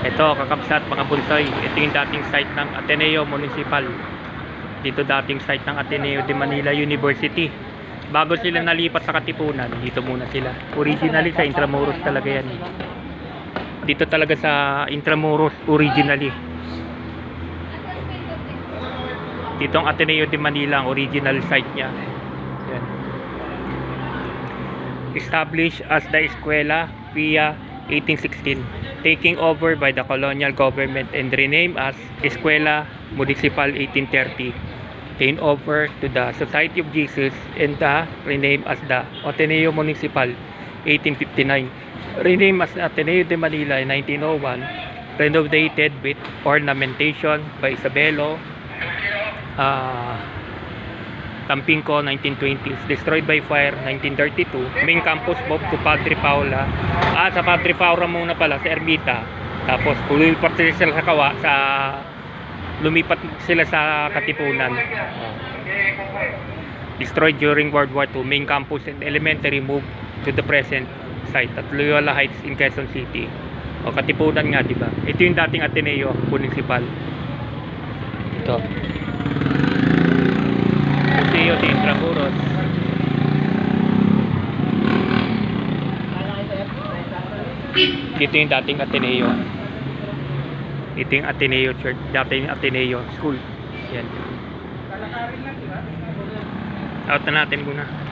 Ito, kakapsat mga bulsoy. Ito yung dating site ng Ateneo Municipal. Dito dating site ng Ateneo de Manila University. Bago sila nalipat sa Katipunan, dito muna sila. Originally sa Intramuros talaga yan. eh. Dito talaga sa Intramuros originally. Dito ang Ateneo de Manila, ang original site niya. Yan. Established as the Escuela Pia 1816, taking over by the colonial government and renamed as Escuela Municipal 1830. Taken over to the Society of Jesus and the renamed as the Ateneo Municipal 1859. Renamed as Ateneo de Manila in 1901, renovated with ornamentation by Isabelo uh, Tampinco 1920s, destroyed by fire 1932, main campus moved to Padre Paula. Ah, sa Padre Paula muna pala, sa Ermita. Tapos lumipat sila sa Kawa, sa lumipat sila sa Katipunan. Ah. Destroyed during World War II, main campus and elementary moved to the present site at Loyola Heights in Quezon City. O Katipunan nga, di ba? Ito yung dating Ateneo Municipal. Ito. Museo de Intramuros. Dito yung dating Ateneo. Ito yung Ateneo Church, dating Ateneo School. Yan. Out na natin muna.